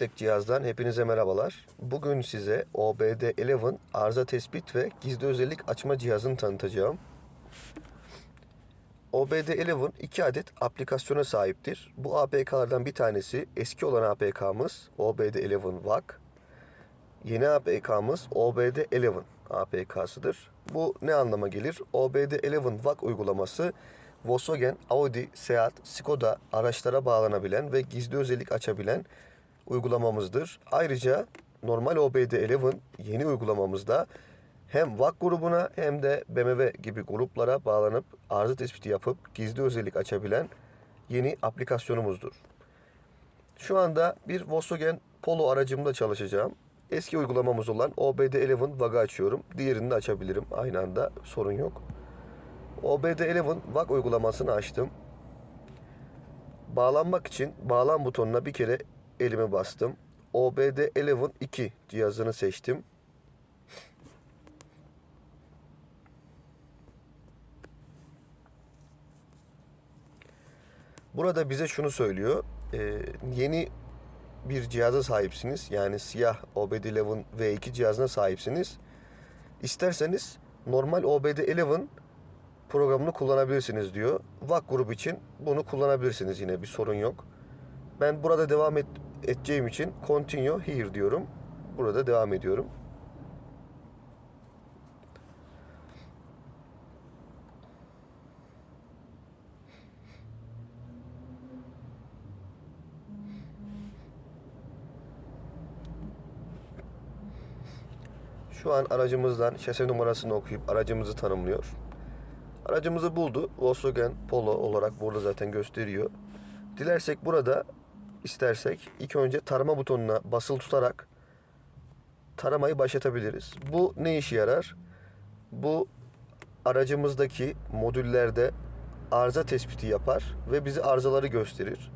Tektek cihazdan hepinize merhabalar. Bugün size OBD 11 arıza tespit ve gizli özellik açma cihazını tanıtacağım. OBD 11 iki adet aplikasyona sahiptir. Bu APK'lardan bir tanesi eski olan APK'mız OBD 11 VAC. Yeni APK'mız OBD 11 APK'sıdır. Bu ne anlama gelir? OBD 11 VAC uygulaması Volkswagen, Audi, Seat, Skoda araçlara bağlanabilen ve gizli özellik açabilen uygulamamızdır. Ayrıca normal OBD 11 yeni uygulamamızda hem VAK grubuna hem de BMW gibi gruplara bağlanıp arıza tespiti yapıp gizli özellik açabilen yeni aplikasyonumuzdur. Şu anda bir Volkswagen Polo aracımda çalışacağım. Eski uygulamamız olan OBD 11 VAG'ı açıyorum. Diğerini de açabilirim aynı anda sorun yok. OBD 11 VAG uygulamasını açtım. Bağlanmak için bağlan butonuna bir kere elimi bastım. OBD 11 2 cihazını seçtim. Burada bize şunu söylüyor. Ee, yeni bir cihaza sahipsiniz. Yani siyah OBD 11 V2 cihazına sahipsiniz. İsterseniz normal OBD 11 programını kullanabilirsiniz diyor. VAK grubu için bunu kullanabilirsiniz yine bir sorun yok. Ben burada devam et, edeceğim için continue here diyorum. Burada devam ediyorum. Şu an aracımızdan şase numarasını okuyup aracımızı tanımlıyor. Aracımızı buldu. Volkswagen Polo olarak burada zaten gösteriyor. Dilersek burada istersek ilk önce tarama butonuna basılı tutarak taramayı başlatabiliriz. Bu ne işe yarar? Bu aracımızdaki modüllerde arıza tespiti yapar ve bize arızaları gösterir.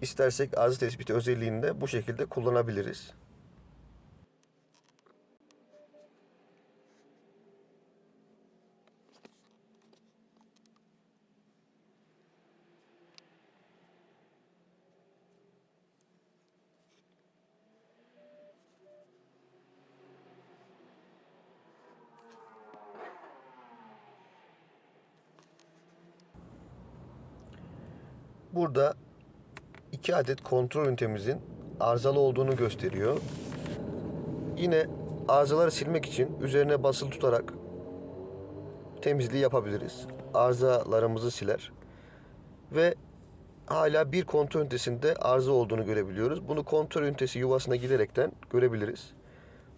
İstersek arıza tespiti özelliğini de bu şekilde kullanabiliriz. Burada iki adet kontrol ünitemizin arızalı olduğunu gösteriyor. Yine arızaları silmek için üzerine basılı tutarak temizliği yapabiliriz. Arızalarımızı siler. Ve hala bir kontrol ünitesinde arıza olduğunu görebiliyoruz. Bunu kontrol ünitesi yuvasına giderekten görebiliriz.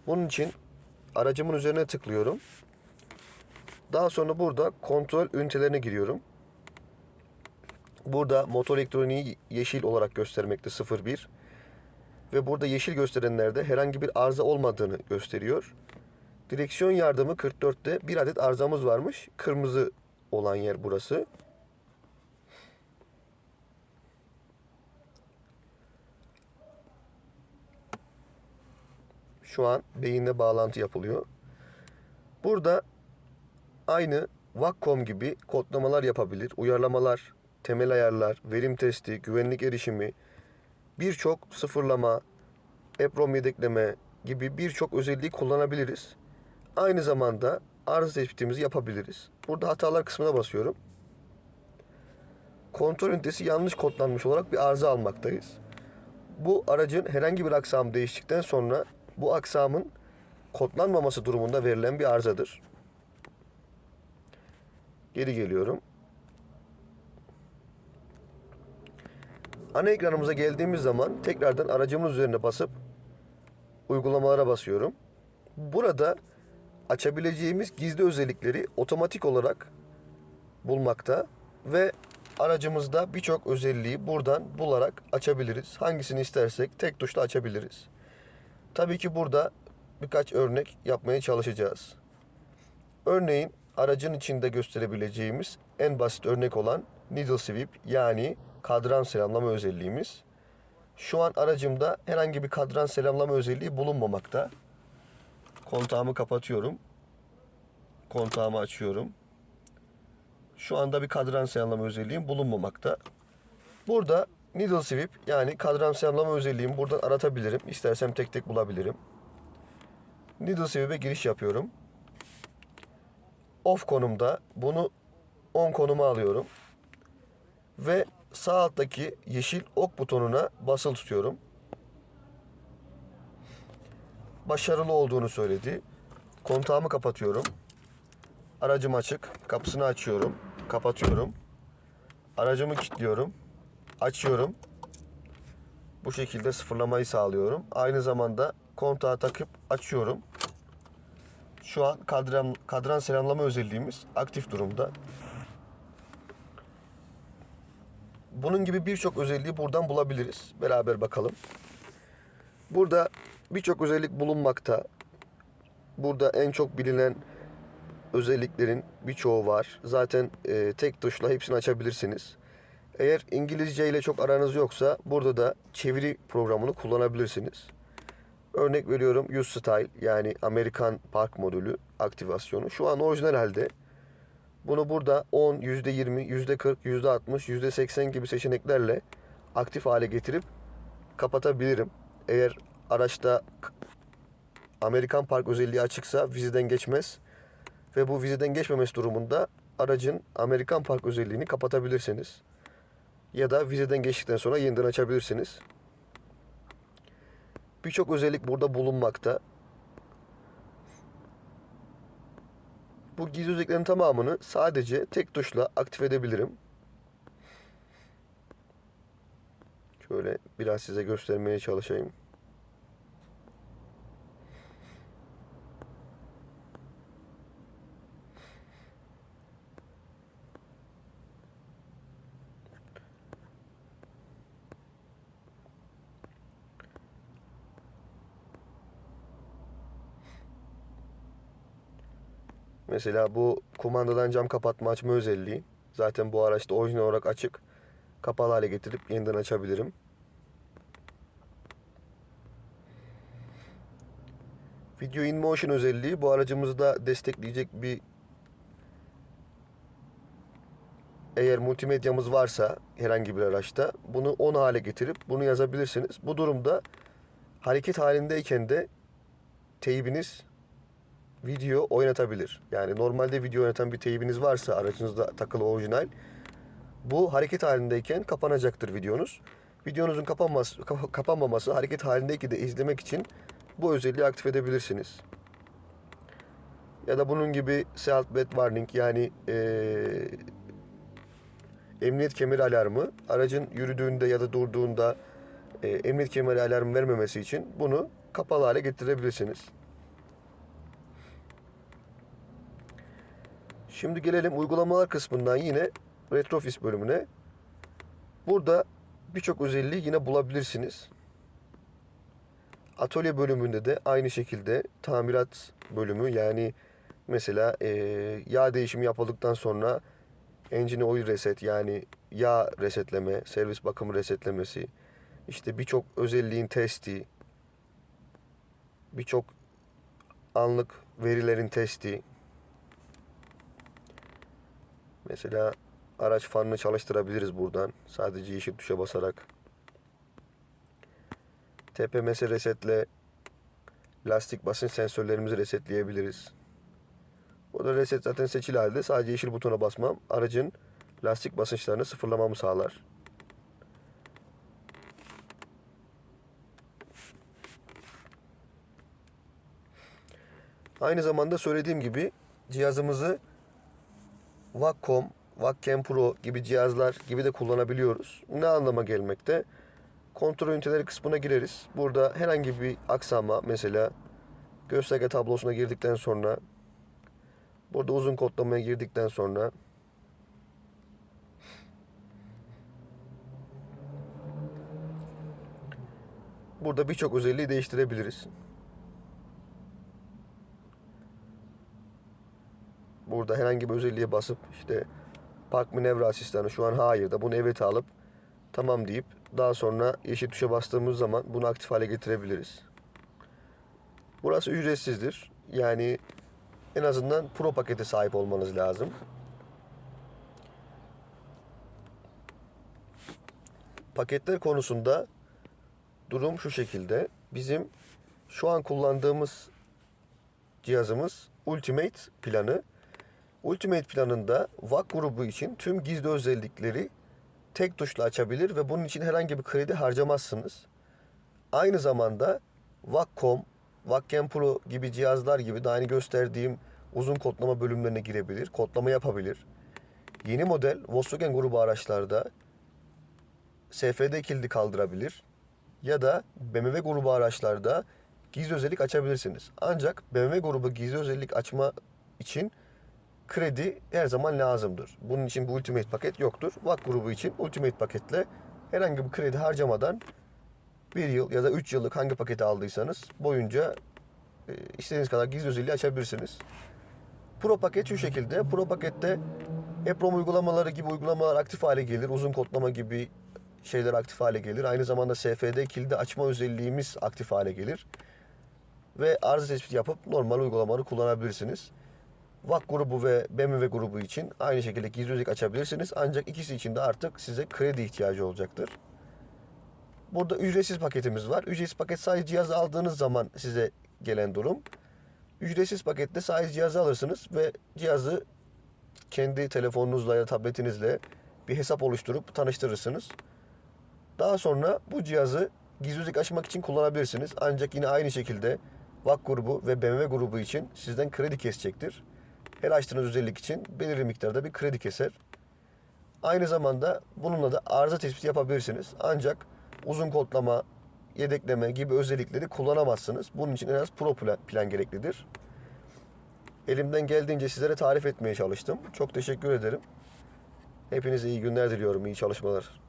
Bunun için aracımın üzerine tıklıyorum. Daha sonra burada kontrol ünitelerine giriyorum. Burada motor elektroniği yeşil olarak göstermekte 01 ve burada yeşil gösterenlerde herhangi bir arıza olmadığını gösteriyor. Direksiyon yardımı 44'te bir adet arızamız varmış. Kırmızı olan yer burası. Şu an beyinle bağlantı yapılıyor. Burada aynı Vacom gibi kodlamalar yapabilir, uyarlamalar, temel ayarlar, verim testi, güvenlik erişimi, birçok sıfırlama, EPROM yedekleme gibi birçok özelliği kullanabiliriz. Aynı zamanda arıza tespitimizi yapabiliriz. Burada hatalar kısmına basıyorum. Kontrol ünitesi yanlış kodlanmış olarak bir arıza almaktayız. Bu aracın herhangi bir aksamı değiştikten sonra bu aksamın kodlanmaması durumunda verilen bir arızadır. Geri geliyorum. Ana ekranımıza geldiğimiz zaman tekrardan aracımın üzerine basıp uygulamalara basıyorum. Burada açabileceğimiz gizli özellikleri otomatik olarak bulmakta ve aracımızda birçok özelliği buradan bularak açabiliriz. Hangisini istersek tek tuşla açabiliriz. Tabii ki burada birkaç örnek yapmaya çalışacağız. Örneğin aracın içinde gösterebileceğimiz en basit örnek olan needle sweep yani kadran selamlama özelliğimiz. Şu an aracımda herhangi bir kadran selamlama özelliği bulunmamakta. Kontağımı kapatıyorum. Kontağımı açıyorum. Şu anda bir kadran selamlama özelliğim bulunmamakta. Burada Needle sweep yani kadran selamlama özelliğimi buradan aratabilirim. İstersem tek tek bulabilirim. Needle sweep'e giriş yapıyorum. Off konumda bunu on konuma alıyorum. Ve sağ alttaki yeşil ok butonuna basılı tutuyorum. Başarılı olduğunu söyledi. Kontağımı kapatıyorum. Aracım açık. Kapısını açıyorum. Kapatıyorum. Aracımı kilitliyorum. Açıyorum. Bu şekilde sıfırlamayı sağlıyorum. Aynı zamanda kontağı takıp açıyorum. Şu an kadran, kadran selamlama özelliğimiz aktif durumda. Bunun gibi birçok özelliği buradan bulabiliriz. Beraber bakalım. Burada birçok özellik bulunmakta. Burada en çok bilinen özelliklerin birçoğu var. Zaten e, tek tuşla hepsini açabilirsiniz. Eğer İngilizce ile çok aranız yoksa burada da çeviri programını kullanabilirsiniz. Örnek veriyorum Use Style yani Amerikan Park modülü aktivasyonu. Şu an orijinal halde. Bunu burada 10, %20, %40, %60, %80 gibi seçeneklerle aktif hale getirip kapatabilirim. Eğer araçta Amerikan Park özelliği açıksa vizeden geçmez. Ve bu vizeden geçmemesi durumunda aracın Amerikan Park özelliğini kapatabilirsiniz. Ya da vizeden geçtikten sonra yeniden açabilirsiniz. Birçok özellik burada bulunmakta. Bu gizli özelliklerin tamamını sadece tek tuşla aktif edebilirim. Şöyle biraz size göstermeye çalışayım. Mesela bu kumandadan cam kapatma açma özelliği. Zaten bu araçta orijinal olarak açık. Kapalı hale getirip yeniden açabilirim. Video in motion özelliği bu aracımızda destekleyecek bir eğer multimedyamız varsa herhangi bir araçta bunu 10 hale getirip bunu yazabilirsiniz. Bu durumda hareket halindeyken de teybiniz video oynatabilir. Yani normalde video oynatan bir teybiniz varsa aracınızda takılı orijinal bu hareket halindeyken kapanacaktır videonuz. Videonuzun kapanması, kapa- kapanmaması hareket halindeki de izlemek için bu özelliği aktif edebilirsiniz. Ya da bunun gibi seatbelt warning yani eee, emniyet kemeri alarmı aracın yürüdüğünde ya da durduğunda eee, emniyet kemeri alarmı vermemesi için bunu kapalı hale getirebilirsiniz. Şimdi gelelim uygulamalar kısmından yine Retrofis bölümüne. Burada birçok özelliği yine bulabilirsiniz. Atölye bölümünde de aynı şekilde tamirat bölümü yani mesela eee, yağ değişimi yapıldıktan sonra engine oil reset yani yağ resetleme, servis bakımı resetlemesi, işte birçok özelliğin testi, birçok anlık verilerin testi, Mesela araç fanını çalıştırabiliriz buradan. Sadece yeşil tuşa basarak. TPMS resetle lastik basınç sensörlerimizi resetleyebiliriz. Burada reset zaten seçili halde. Sadece yeşil butona basmam aracın lastik basınçlarını sıfırlamamı sağlar. Aynı zamanda söylediğim gibi cihazımızı Wacom, Wacom Pro gibi cihazlar gibi de kullanabiliyoruz. Ne anlama gelmekte? Kontrol üniteleri kısmına gireriz. Burada herhangi bir aksama mesela gösterge tablosuna girdikten sonra burada uzun kodlamaya girdikten sonra burada birçok özelliği değiştirebiliriz. Burada herhangi bir özelliğe basıp işte park manevra asistanı şu an hayır da bunu evet alıp tamam deyip daha sonra yeşil tuşa bastığımız zaman bunu aktif hale getirebiliriz. Burası ücretsizdir. Yani en azından pro pakete sahip olmanız lazım. paketler konusunda durum şu şekilde. Bizim şu an kullandığımız cihazımız Ultimate planı. Ultimate planında VAC grubu için tüm gizli özellikleri tek tuşla açabilir ve bunun için herhangi bir kredi harcamazsınız. Aynı zamanda Vaccom, Vaccam Pro gibi cihazlar gibi daha yeni gösterdiğim uzun kodlama bölümlerine girebilir, kodlama yapabilir. Yeni model Volkswagen grubu araçlarda SFD kilidi kaldırabilir ya da BMW grubu araçlarda gizli özellik açabilirsiniz. Ancak BMW grubu gizli özellik açma için kredi her zaman lazımdır. Bunun için bu Ultimate paket yoktur. VAK grubu için Ultimate paketle herhangi bir kredi harcamadan bir yıl ya da üç yıllık hangi paketi aldıysanız boyunca e, istediğiniz kadar gizli özelliği açabilirsiniz. Pro paket şu şekilde. Pro pakette EPROM uygulamaları gibi uygulamalar aktif hale gelir. Uzun kodlama gibi şeyler aktif hale gelir. Aynı zamanda SFD kilidi açma özelliğimiz aktif hale gelir. Ve arıza tespiti yapıp normal uygulamaları kullanabilirsiniz. VAK grubu ve BMW grubu için aynı şekilde gizli özellik açabilirsiniz. Ancak ikisi için de artık size kredi ihtiyacı olacaktır. Burada ücretsiz paketimiz var. Ücretsiz paket sadece cihazı aldığınız zaman size gelen durum. Ücretsiz pakette sadece cihazı alırsınız ve cihazı kendi telefonunuzla ya tabletinizle bir hesap oluşturup tanıştırırsınız. Daha sonra bu cihazı gizlilik açmak için kullanabilirsiniz. Ancak yine aynı şekilde VAK grubu ve BMW grubu için sizden kredi kesecektir. Her özellik için belirli miktarda bir kredi keser. Aynı zamanda bununla da arıza tespiti yapabilirsiniz. Ancak uzun kodlama, yedekleme gibi özellikleri kullanamazsınız. Bunun için en az pro plan, plan gereklidir. Elimden geldiğince sizlere tarif etmeye çalıştım. Çok teşekkür ederim. Hepinize iyi günler diliyorum, iyi çalışmalar.